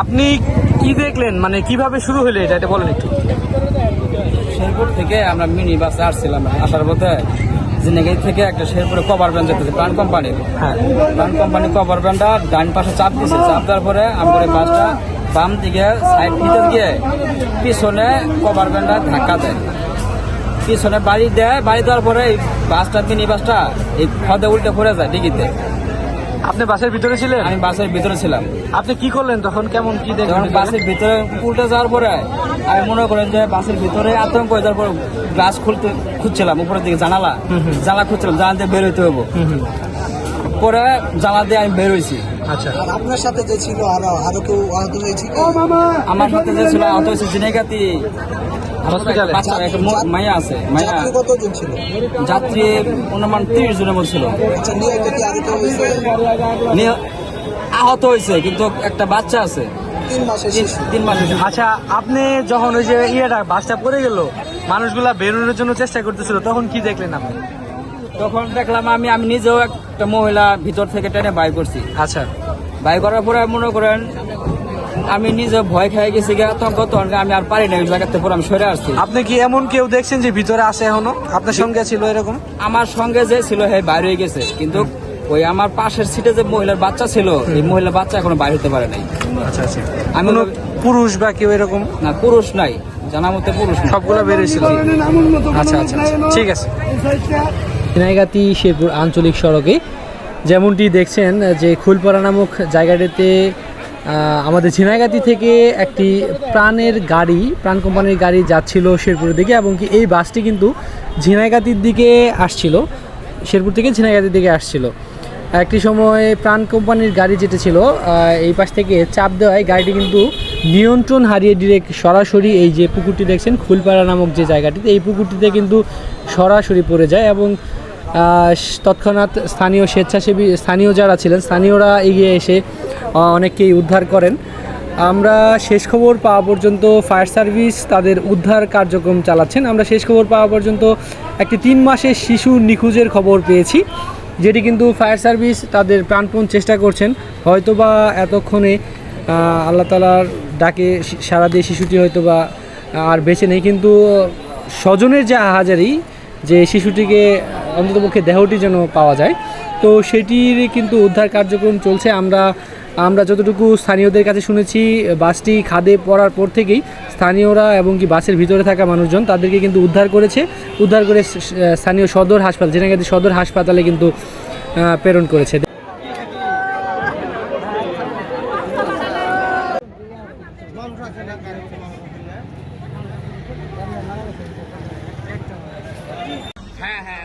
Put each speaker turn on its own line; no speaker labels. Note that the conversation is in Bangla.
আপনি কি দেখলেন? মানে কীভাবে শুরু হলো এটা? এটা বলেন একটু।
শেরপুর থেকে আমরা মিনি বাসে আসছিলাম। আসার পথে জিনেগাই থেকে একটা শেরপুরে কভার ব্যান্ড যেতেছে প্রাণ কোম্পানির
হ্যাঁ।
প্রাণ কোম্পানি কভার ব্যান্ডটা ডান পাশে চাপ দিয়েছে চাপ দেওয়ার পরে এই বাসটা বাম দিকে সাইড দিতে গিয়ে পিছনে কভার ব্যান্ডটা ধাক্কা দেয়। পিছনে বাড়ি দেয় বাড়ি দেওয়ার পরে এই বাসটা মিনি বাসটা এই ফদে উল্টে পড়ে যায় ডিগিতে।
আপনি বাসের ভিতরে ছিলেন?
আমি বাসের ভিতরে ছিলাম।
আপনি কি করলেন? তখন কেমন কি দেখলেন?
বাসের ভিতরে উল্টে যাওয়ার পরে আমি মনে করেন যে বাসের ভিতরে আতঙ্ক হয়ে যাওয়ার পর গ্লাস খুলতে খুঁজছিলাম উপরের দিকে জানালা জানালা খুঁজছিলাম জানালা বের হইতে হব পরে জানালা দিয়ে আমি বের হয়েছি।
আচ্ছা।
আর আপনার সাথে যে ছিল আরও আরও কেউ আহত হয়েছে কি?
আমার সাথে যে ছিল আহত হয়েছে জিনেগাতি।
হসপিটালে?
বাচ্চা একটা মো- মাইয়া আছে মাইয়া।
যাত্রী কতজন ছিল?
যাত্রী অনুমান তিরিশ জনের মতো ছিল।
আচ্ছা নিহত কি আরও কেউ হয়েছে?
নিয়ে আহত হয়েছে কিন্তু একটা বাচ্চা আছে।
তিন মাসের
তিন-
শিশু।
তিন মাসের
আচ্ছা আপনি যখন ওই যে ইয়েটা বাসটা পড়ে গেল মানুষগুলা বেরোনোর জন্য চেষ্টা করতেছিল তখন কি দেখলেন আপনি?
তখন দেখলাম আমি আমি নিজেও একটা মহিলা ভিতর থেকে টেনে বাই করছি।
আচ্ছা।
বাই করার পরে মনে করেন আমি নিজে ভয় খেয়ে গেছি তখন আমি আর পারি না ওই জায়গাতে পরে আমি সরে আসছি।
আপনি কি এমন কেউ দেখছেন যে ভিতরে আছে এখনও? আপনার সঙ্গে ছিল এরকম?
আমার সঙ্গে যে ছিল হ্যাঁ বাইরে হয়ে গেছে। কিন্তু ওই আমার পাশের সিটে যে মহিলার বাচ্চা ছিল এই মহিলার বাচ্চা এখনও বাইরে হতে পারে নাই।
আচ্ছা আচ্ছা।
আমি
কোনো পুরুষ বা কেউ এরকম?
না পুরুষ নাই। জানা মতে পুরুষ সবগুলো
সবগুলা বেরিয়েছিল আচ্ছা আচ্ছা আচ্ছা, ঠিক আছে। ঝিনাইগাতি শেরপুর আঞ্চলিক সড়কে। যেমনটি দেখছেন, যে খুলপাড়া নামক জায়গাটিতে আমাদের ঝিনাইগাতি থেকে একটি প্রাণের গাড়ি, প্রাণ কোম্পানির গাড়ি যাচ্ছিল শেরপুরের দিকে এবং কি এই বাসটি কিন্তু ঝিনাইগাতির দিকে আসছিল, শেরপুর থেকে ঝিনাইগাতির দিকে আসছিল। একটি সময় প্রাণ কোম্পানির গাড়ি যেটা ছিল এই পাশ থেকে চাপ দেওয়ায় গাড়িটি কিন্তু নিয়ন্ত্রণ হারিয়ে ডিরেক্ট সরাসরি এই যে পুকুরটি দেখছেন, খুলপাড়া নামক যে জায়গাটিতে, এই পুকুরটিতে কিন্তু সরাসরি পড়ে যায় এবং তৎক্ষণাৎ স্থানীয় স্বেচ্ছাসেবী, স্থানীয় যারা ছিলেন, স্থানীয়রা এগিয়ে এসে অনেককেই উদ্ধার করেন। আমরা শেষ খবর পাওয়া পর্যন্ত ফায়ার সার্ভিস তাদের উদ্ধার কার্যক্রম চালাচ্ছেন। আমরা শেষ খবর পাওয়া পর্যন্ত একটি তিন মাসের শিশু নিখোঁজের খবর পেয়েছি, যেটি কিন্তু ফায়ার সার্ভিস তাদের প্রাণপণ চেষ্টা করছেন। হয়তোবা এতক্ষণে আল্লাহ তালার ডাকে সারা দিয়ে শিশুটি হয়তোবা আর বেঁচে নেই, কিন্তু স্বজনের যে হাজারি, যে শিশুটিকে অন্ততপক্ষে দেহটি যেন পাওয়া যায়। তো সেটির কিন্তু উদ্ধার কার্যক্রম চলছে। আমরা আমরা যতটুকু স্থানীয়দের কাছে শুনেছি, বাসটি খাদে পড়ার পর থেকেই স্থানীয়রা এবং কি বাসের ভিতরে থাকা মানুষজন তাদেরকে কিন্তু উদ্ধার করেছে। উদ্ধার করে স্থানীয় সদর হাসপাতাল, জেনাগাতি সদর হাসপাতালে কিন্তু প্রেরণ করেছে।
হ্যাঁ হ্যাঁ